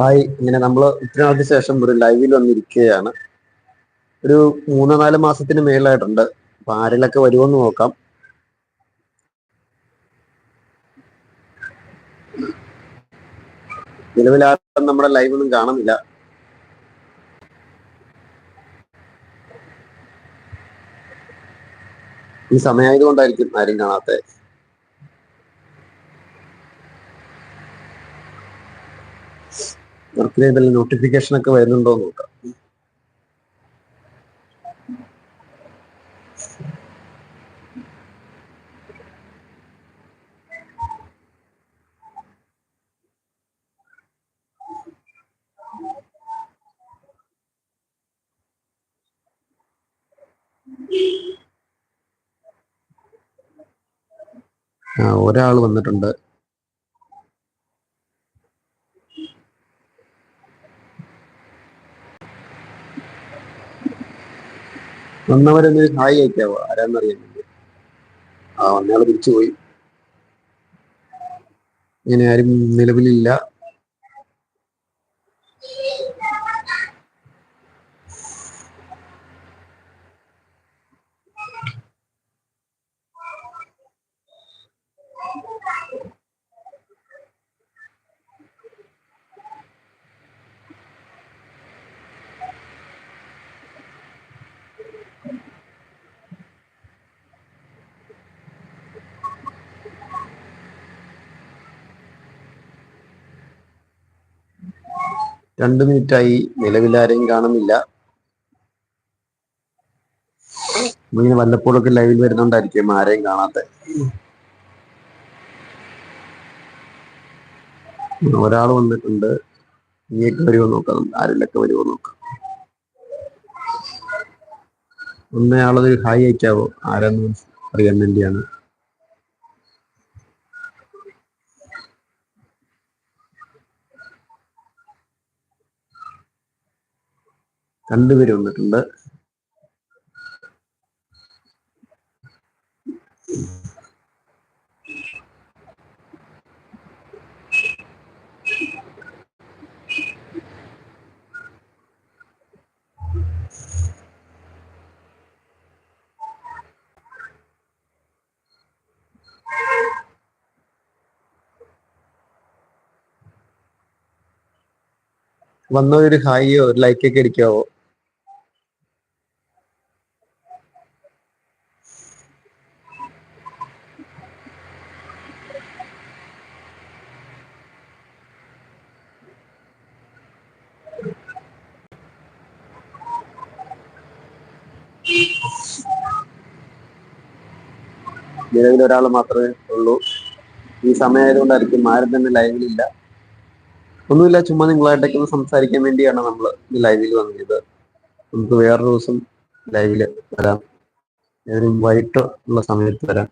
Hi. ഇങ്ങനെ നമ്മൾ ഇത്ര നാൾക്ക് ശേഷം ഒരു ലൈവിൽ വന്നിരിക്കുകയാണ്. ഒരു മൂന്നോ നാല് മാസത്തിന് മേളിലായിട്ടുണ്ട്. അപ്പൊ ആരെങ്കിലൊക്കെ വരുമെന്ന് നോക്കാം. നിലവിൽ ആരും നമ്മുടെ ലൈവ് ഒന്നും കാണുന്നില്ല. ഈ സമയമായതുകൊണ്ടായിരിക്കും ആരും കാണാത്ത ബർത്ത്ഡേ എന്തെങ്കിലും നോട്ടിഫിക്കേഷൻ ഒക്കെ വരുന്നുണ്ടോ എന്ന് നോക്കാം. ഒരാൾ വന്നിട്ടുണ്ട്. വന്നവരൊന്ന് ഹായ് അയക്കാവോ? ആരാന്നറിയാൻ വേണ്ടി ആ വന്നയാൾ തിരിച്ചുപോയി. ഇങ്ങനെ ആരും നിലവിലില്ല. രണ്ട് മിനിറ്റായി നിലവിലാരെയും കാണുന്നില്ല. ഇങ്ങനെ വല്ലപ്പോഴൊക്കെ ലൈവിൽ വരുന്നുണ്ടായിരിക്കും ആരെയും കാണാത്ത. ഒരാൾ വന്നിട്ടുണ്ട്. ഇങ്ങേക്ക് വരുമോ നോക്കാം. ആരിലൊക്കെ വരുമോ നോക്കാം. ഒന്നയാളത് ഹായ് അയക്കാവോ? ആരാന്ന് അറിയാൻ വേണ്ടിയാണ്. രണ്ടുപേര് വന്നിട്ടുണ്ട്. വന്നൊരു ഹായിയോ ഒരു ലൈക്കൊക്കെ അടിക്കാവോ? നിലവിൽ ഒരാൾ മാത്രമേ ഉള്ളൂ. ഈ സമയമായതുകൊണ്ടായിരിക്കും ആരും തന്നെ ലൈവിലില്ല ഒന്നുമില്ല ചുമ്മാ നിങ്ങളായിട്ടൊക്കെ ഒന്ന് സംസാരിക്കാൻ വേണ്ടിയാണ് നമ്മൾ ലൈവിൽ വന്നത്. നമുക്ക് വേറൊരു ദിവസം ലൈവിൽ വരാം. ഏതെങ്കിലും വൈകിട്ട് ഉള്ള സമയത്ത് വരാം.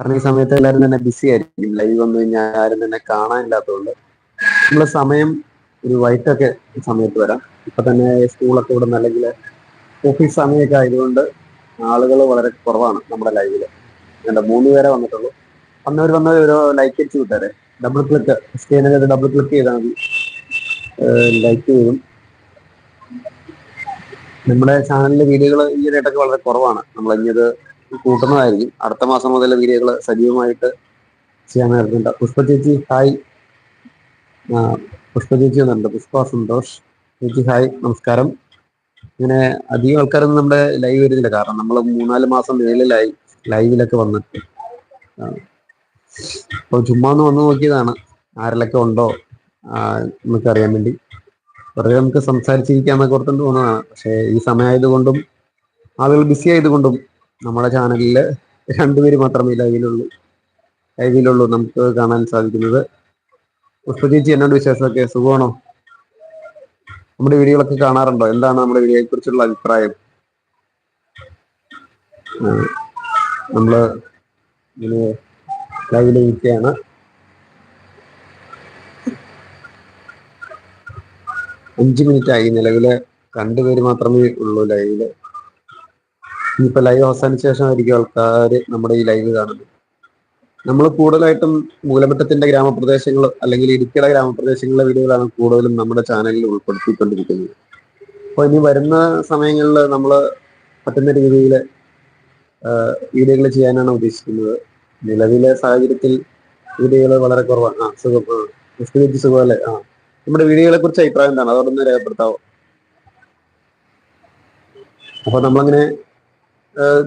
കാരണം ഈ സമയത്ത് എല്ലാവരും തന്നെ ബിസി ആയിരിക്കും. ലൈവ് വന്നു കഴിഞ്ഞാൽ ആരും തന്നെ കാണാനില്ലാത്തതുകൊണ്ട് നമ്മൾ സമയം ഒരു വൈകിട്ടൊക്കെ സമയത്ത് വരാം. ഇപ്പൊ തന്നെ സ്കൂളൊക്കെ ഇവിടെ അല്ലെങ്കിൽ ഓഫീസ് സമയമൊക്കെ ആയതുകൊണ്ട് ആളുകൾ വളരെ കുറവാണ് നമ്മുടെ ലൈവിൽ എന്താ മൂന്ന് പേരെ വന്നിട്ടുള്ളൂ. വന്നവർ വന്നവർ ഒരു ലൈക്ക് അടിച്ച് വിട്ടാരെ ഡബിൾ ക്ലിക്ക് സ്ക്രീനിൽ ഡബിൾ ക്ലിക്ക് ചെയ്താൽ മതി. ലൈക്ക് ചെയ്യും. നമ്മുടെ ചാനലിലെ വീഡിയോകൾ ഈയിടെയായിട്ടൊക്കെ വളരെ കുറവാണ്. നമ്മൾ ഇനിയത് കൂട്ടുന്നതായിരിക്കും. അടുത്ത മാസം മുതൽ വീഡിയോകൾ സജീവമായിട്ട് ചെയ്യാൻ വരുന്നുണ്ട് പുഷ്പ ചേച്ചി ഹായ് പുഷ്പ ചേച്ചി വന്നിട്ടുണ്ട്. പുഷ്പ സന്തോഷ് ചേച്ചി ഹായ് നമസ്കാരം. ഇങ്ങനെ അധികം ആൾക്കാരൊന്നും നമ്മുടെ ലൈവ് വരുന്നില്ല. കാരണം നമ്മൾ മൂന്നാൽ മാസം മേളിലായി. ലൈവിലൊക്കെ വന്നിട്ട്. അപ്പോൾ ചുമ്മാ ഒന്ന് വന്ന് നോക്കിയതാണ് ആരെല്ലൊക്കെ ഉണ്ടോ എന്നൊക്കെ അറിയാൻ വേണ്ടി. വെറുതെ നമുക്ക് സംസാരിച്ചിരിക്കാന്നൊക്കെ ഓർത്തുകൊണ്ട് തോന്നുന്നതാണ് പക്ഷേ ഈ സമയമായതുകൊണ്ടും ആളുകൾ ബിസി ആയതുകൊണ്ടും നമ്മുടെ ചാനലിൽ രണ്ടുപേര് മാത്രമേ ലൈവിലുള്ളൂ. ലൈവിലുള്ളൂ നമുക്ക് കാണാൻ സാധിക്കുന്നത്. പുഷ്പചേച്ചി എന്നോട് വിശേഷമൊക്കെ? സുഖമാണോ? നമ്മുടെ വീഡിയോകളൊക്കെ കാണാറുണ്ടോ? എന്താണ് നമ്മുടെ വീഡിയോയെ കുറിച്ചുള്ള അഭിപ്രായം ഇങ്ങനെ ലൈവിൽ ഇരിക്കുകയാണ് അഞ്ച് മിനിറ്റ് ആയി നിലവിൽ. രണ്ടുപേര് മാത്രമേ ഉള്ളൂ ലൈവിൽ ഇനിയിപ്പോ ലൈവ് അവസാനിച്ച ശേഷമായിരിക്കും ആൾക്കാർ നമ്മുടെ ഈ ലൈവ് കാണുന്നത്. നമ്മൾ കൂടുതലായിട്ടും മൂലമറ്റത്തിന്റെ ഗ്രാമപ്രദേശങ്ങൾ അല്ലെങ്കിൽ ഇടുക്കിയുടെ ഗ്രാമപ്രദേശങ്ങളിലെ വീഡിയോകളാണ് കൂടുതലും നമ്മുടെ ചാനലിൽ ഉൾപ്പെടുത്തിക്കൊണ്ടിരിക്കുന്നത്. അപ്പോൾ ഇനി വരുന്ന സമയങ്ങളിൽ നമ്മൾ പറ്റുന്ന രീതിയിൽ വീഡിയോകൾ ചെയ്യാനാണ് ഉദ്ദേശിക്കുന്നത്. നിലവിലെ സാഹചര്യത്തിൽ വീഡിയോകൾ വളരെ കുറവാണ് ആ സുഖം. ആ ആ. നമ്മുടെ വീഡിയോകളെ കുറിച്ച് അഭിപ്രായം എന്താണ്? അതോടൊന്ന് രേഖപ്പെടുത്താവോ? അപ്പൊ നമ്മളങ്ങനെ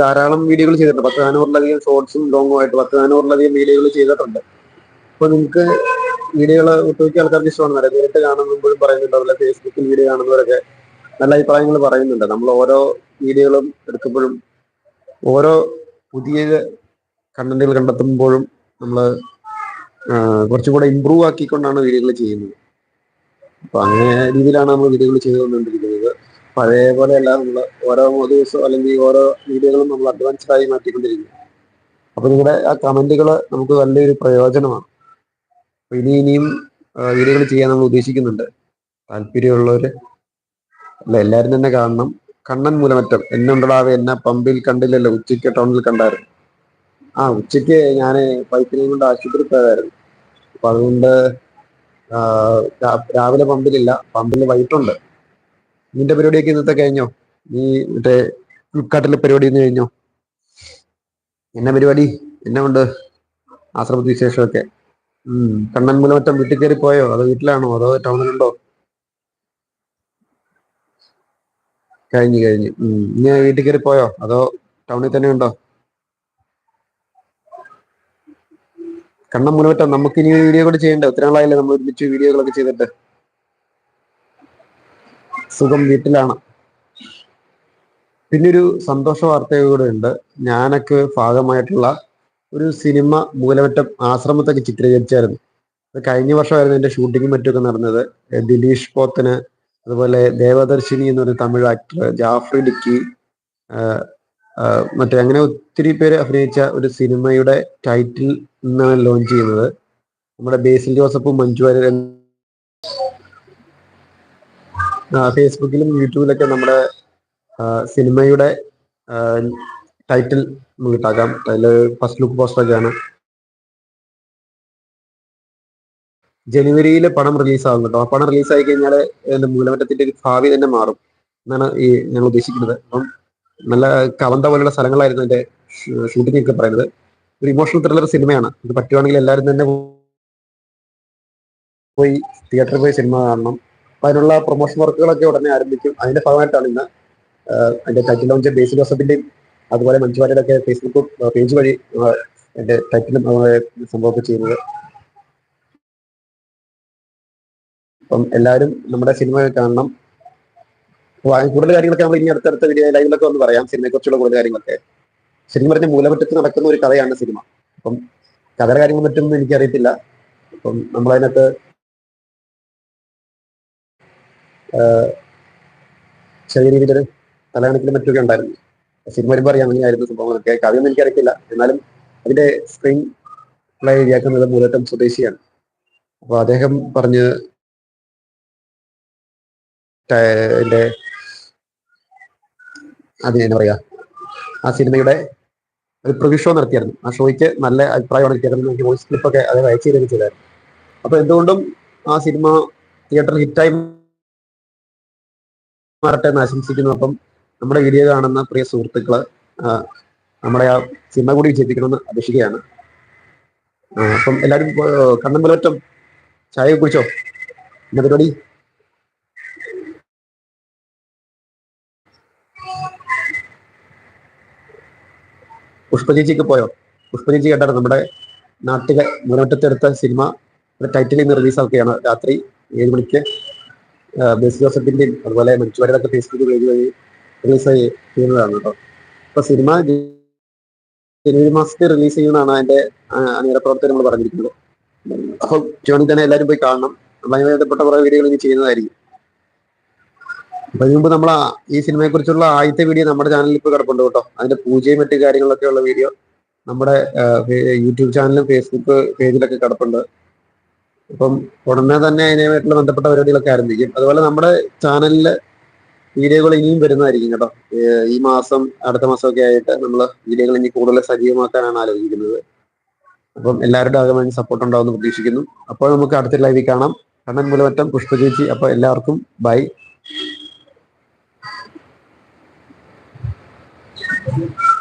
ധാരാളം വീഡിയോകൾ ചെയ്തിട്ടുണ്ട്. പത്ത് നാനൂറിലധികം ഷോർട്സും ലോങ്ങും ആയിട്ട് പത്ത് നാനൂറിലധികം വീഡിയോകൾ ചെയ്തിട്ടുണ്ട്. അപ്പൊ നിങ്ങൾക്ക് വീഡിയോകൾ ഒട്ടുമിക്ക ആൾക്കാർക്ക് ഇഷ്ടമാണ് നേരിട്ട് കാണുമ്പോഴും പറയുന്നുണ്ട് അതുപോലെ ഫേസ്ബുക്കിൽ വീഡിയോ കാണുന്നവരൊക്കെ നല്ല അഭിപ്രായങ്ങൾ പറയുന്നുണ്ട്. നമ്മൾ ഓരോ വീഡിയോകളും എടുക്കുമ്പോഴും ഓരോ പുതിയ കണ്ടന്റുകൾ കണ്ടെത്തുമ്പോഴും നമ്മൾ കുറച്ചുകൂടെ ഇമ്പ്രൂവ് ആക്കിക്കൊണ്ടാണ് വീഡിയോകൾ ചെയ്യുന്നത്. അപ്പൊ അങ്ങനെ രീതിയിലാണ് നമ്മൾ വീഡിയോകൾ ചെയ്തുകൊണ്ടിരിക്കുന്നത്. പഴയ പോലെയല്ല നമ്മൾ ഓരോ ദിവസവും അല്ലെങ്കിൽ ഓരോ വീഡിയോകളും നമ്മൾ അഡ്വാൻസ്ഡ് ആയി മാറ്റിക്കൊണ്ടിരിക്കുന്നു. അപ്പൊ നിങ്ങളുടെ ആ കമന്റുകൾ നമുക്ക് നല്ലൊരു പ്രയോജനമാണ്. ഇനി ഇനിയും വീഡിയോകൾ ചെയ്യാൻ നമ്മൾ ഉദ്ദേശിക്കുന്നുണ്ട്. താല്പര്യമുള്ളവര് അല്ല എല്ലാരും തന്നെ കാണണം. കണ്ണൻ മൂലമറ്റം. എന്നുണ്ടടാവെ എന്നെ പമ്പിൽ കണ്ടില്ലല്ലോ ഉച്ചയ്ക്ക് ടൗണിൽ കണ്ടായിരുന്നു ആ ഉച്ചയ്ക്ക് ഞാൻ പൈപ്പിനെയും കൊണ്ട് ആശുപത്രി പോയതായിരുന്നു. അപ്പൊ അതുകൊണ്ട് രാവിലെ പമ്പിലില്ല. പമ്പിൽ വൈകിട്ടുണ്ട്. നിന്റെ പരിപാടിയൊക്കെ ഇന്നത്തെ കഴിഞ്ഞോ? നീ മറ്റേ ഫ്ലിപ്കാർട്ടിലെ പരിപാടി ഇന്ന് കഴിഞ്ഞോ? എന്നെ പരിപാടി? എന്നെ ആശ്രമത്തിന് വിശേഷമൊക്കെ. ഉം കണ്ണൻ മൂലമറ്റം വീട്ടിൽ കയറി പോയോ? അതോ വീട്ടിലാണോ? അതോ ടൗണിലുണ്ടോ? കഴിഞ്ഞു കഴിഞ്ഞു. ഇനി വീട്ടിൽ കയറി പോയോ? അതോ ടൗണിൽ തന്നെ ഉണ്ടോ? കണ്ണം മുന്നോട്ടം നമുക്ക് ഇനി വീഡിയോ കൂടെ ചെയ്യണ്ടേ? ഒത്തിരി നാളായില്ലേ നമ്മൾ ഒരുമിച്ച് വീഡിയോകളൊക്കെ ചെയ്തിട്ട്. സുഖം വീട്ടിലാണ്. പിന്നെ ഒരു സന്തോഷ വാർത്ത കൂടെ ഉണ്ട്. ഞാനൊക്കെ ഭാഗമായിട്ടുള്ള ഒരു സിനിമ മൂലമറ്റം ആശ്രമത്തൊക്കെ ചിത്രീകരിച്ചായിരുന്നു. കഴിഞ്ഞ വർഷമായിരുന്നു എന്റെ ഷൂട്ടിങ്ങും മറ്റൊക്കെ നടന്നത്. ദിലീഷ് പോത്തന് അതുപോലെ ദേവദർശിനി എന്നൊരു തമിഴ് ആക്ടർ ജാഫ്രി ഡിക്കി മറ്റേ അങ്ങനെ ഒത്തിരി പേര് അഭിനയിച്ച ഒരു സിനിമയുടെ ടൈറ്റിൽ നിന്നാണ് ലോഞ്ച് ചെയ്യുന്നത്. നമ്മുടെ ബേസിൽ ജോസഫും മഞ്ജു വാര്യരും ഫേസ്ബുക്കിലും യൂട്യൂബിലൊക്കെ നമ്മുടെ സിനിമയുടെ ടൈറ്റിൽ നമുക്ക് ഇട്ടാക്കാം. അതിൽ ഫസ്റ്റ് ലുക്ക് പോസ്റ്ററൊക്കെയാണ് ജനുവരിയിൽ പണം റിലീസാകും കേട്ടോ. ആ പണം റിലീസ് ആയി കഴിഞ്ഞാൽ എന്റെ മൂലമറ്റത്തിന്റെ ഒരു ഭാവി തന്നെ മാറും. എന്നാണ് ഈ ഞങ്ങൾ ഉദ്ദേശിക്കുന്നത്. അപ്പം നല്ല കവന്ത പോലുള്ള സ്ഥലങ്ങളായിരുന്നു എന്റെ ഷൂട്ടിംഗ് ഒക്കെ പറയുന്നത്. ഒരു ഇമോഷണൽ ത്രില്ലർ സിനിമയാണ്. ഇത് പറ്റുവാണെങ്കിൽ എല്ലാവരും തന്നെ പോയി തിയേറ്ററിൽ പോയി സിനിമ കാണണം. അപ്പൊ അതിനുള്ള പ്രൊമോഷൻ വർക്കുകളൊക്കെ ഉടനെ ആരംഭിക്കും. അതിന്റെ ഭാഗമായിട്ടാണ് ഇന്ന് എന്റെ ടൈറ്റിൽ ലോഞ്ച് ബേസി ജോസഫിന്റെയും അതുപോലെ മഞ്ജുവാരിയുടെ ഒക്കെ ഫേസ്ബുക്ക് പേജ് വഴി എന്റെ ടൈറ്റിലും സംഭവമൊക്കെ ചെയ്യുന്നത്. അപ്പം എല്ലാവരും നമ്മുടെ സിനിമ കാണണം. കൂടുതൽ കാര്യങ്ങളൊക്കെ നമ്മൾ ഇനി അടുത്തടുത്ത വീഡിയോ ലൈവിലൊക്കെ ഒന്ന് പറയാം. സിനിമയെ കുറിച്ചുള്ള കൂടുതൽ കാര്യങ്ങളൊക്കെ. ശരിക്കും പറഞ്ഞ മൂലമറ്റത്ത് നടക്കുന്ന ഒരു കഥയാണ് സിനിമ. അപ്പം കഥയുടെ കാര്യങ്ങൾ മറ്റൊന്നും എനിക്കറിയത്തില്ല. അപ്പം നമ്മളതിനകത്ത് ചെറിയ രീതിയിലൊരു തലകണക്കിലും മറ്റൊക്കെ ഉണ്ടായിരുന്നു. സിനിമ വരുമ്പോൾ അറിയാം അങ്ങനെയായിരുന്നു സംഭവങ്ങളൊക്കെ. കഥയൊന്നും എനിക്കറിയത്തില്ല. എന്നാലും അതിന്റെ സ്ക്രീൻ പ്ലേ എഴുതിയാക്കുന്നത് മൂലറ്റം സ്വദേശിയാണ്. അപ്പോൾ അദ്ദേഹം പറഞ്ഞ് അതിന് എന്താ പറയാ. ആ സിനിമയുടെ ഒരു പ്രിവ്യൂ ഷോ നടത്തിയായിരുന്നു. ആ ഷോയ്ക്ക് നല്ല അഭിപ്രായമാണ് കിട്ടിയത് എനിക്ക് വോയിസ് ക്ലിപ്പൊക്കെ അത് അയച്ചു തരികയും ചെയ്തായിരുന്നു. അപ്പൊ എന്തുകൊണ്ടും ആ സിനിമ തിയേറ്ററിൽ ഹിറ്റായി മാറട്ടെ എന്ന് ആശംസിക്കുന്നു. അപ്പം നമ്മുടെ വീഡിയോ കാണുന്ന പ്രിയ സുഹൃത്തുക്കൾ നമ്മുടെ ആ സിനിമ കൂടി വിജയിപ്പിക്കണമെന്ന് അപേക്ഷിക്കുകയാണ്. അപ്പം എല്ലാവരും കണ്ണമ്പലറ്റം ചായ കുടിച്ചോ? എന്ന പരിപാടി? പുഷ്പചേച്ചിക്ക് പോയോ? പുഷ്പചേച്ചി കണ്ടാണ് നമ്മുടെ നാട്ടിലെ മുന്നോട്ടത്തെടുത്ത സിനിമ ടൈറ്റിൽ ഇന്ന് റിലീസാക്കുകയാണ് രാത്രി ഏഴ് മണിക്ക് ബേസ് ജോസഫിന്റെയും അതുപോലെ മരിച്ചുവരൊക്കെ ഫേസ്ബുക്ക് പേജ് വഴി റിലീസ് ചെയ്യുന്നതാണ് കേട്ടോ. അപ്പൊ സിനിമ ജനുവരി മാസത്തിൽ റിലീസ് ചെയ്യുന്നതാണ് അതിന്റെ അണിയറ പ്രവർത്തനം നമ്മൾ പറഞ്ഞിരിക്കുന്നത്. അപ്പൊ ജോണി തന്നെ എല്ലാവരും പോയി കാണണം. അതുമായി ബന്ധപ്പെട്ട കുറെ വീഡിയോകൾ ഇനി ചെയ്യുന്നതായിരിക്കും. അപ്പൊ നമ്മൾ ഈ സിനിമയെ കുറിച്ചുള്ള ആദ്യത്തെ വീഡിയോ നമ്മുടെ ചാനലിൽ ഇപ്പോൾ കിടപ്പുണ്ട് കേട്ടോ. അതിന്റെ പൂജയും മറ്റു കാര്യങ്ങളൊക്കെ ഉള്ള വീഡിയോ നമ്മുടെ യൂട്യൂബ് ചാനലും ഫേസ്ബുക്ക് പേജിലൊക്കെ കിടപ്പുണ്ട്. അപ്പം ഉടനെ തന്നെ അതിനായിട്ടുള്ള ബന്ധപ്പെട്ട പരിപാടികളൊക്കെ ആരംഭിക്കും. അതുപോലെ നമ്മുടെ ചാനലിൽ വീഡിയോകൾ ഇനിയും വരുന്നതായിരിക്കും കേട്ടോ. ഈ മാസം അടുത്ത മാസമൊക്കെ ആയിട്ട് നമ്മൾ വീഡിയോകൾ ഇനി കൂടുതൽ സജീവമാക്കാനാണ് ആലോചിക്കുന്നത്. അപ്പം എല്ലാവരുടെ ആകമാനം സപ്പോർട്ട് ഉണ്ടാവുമെന്ന് പ്രതീക്ഷിക്കുന്നു. അപ്പോൾ നമുക്ക് അടുത്ത ലൈവിൽ കാണാം. കണ്ണൻ മൂലമറ്റം പുഷ്പ ചേച്ചി. അപ്പോൾ എല്ലാവർക്കും ബൈ Thank you.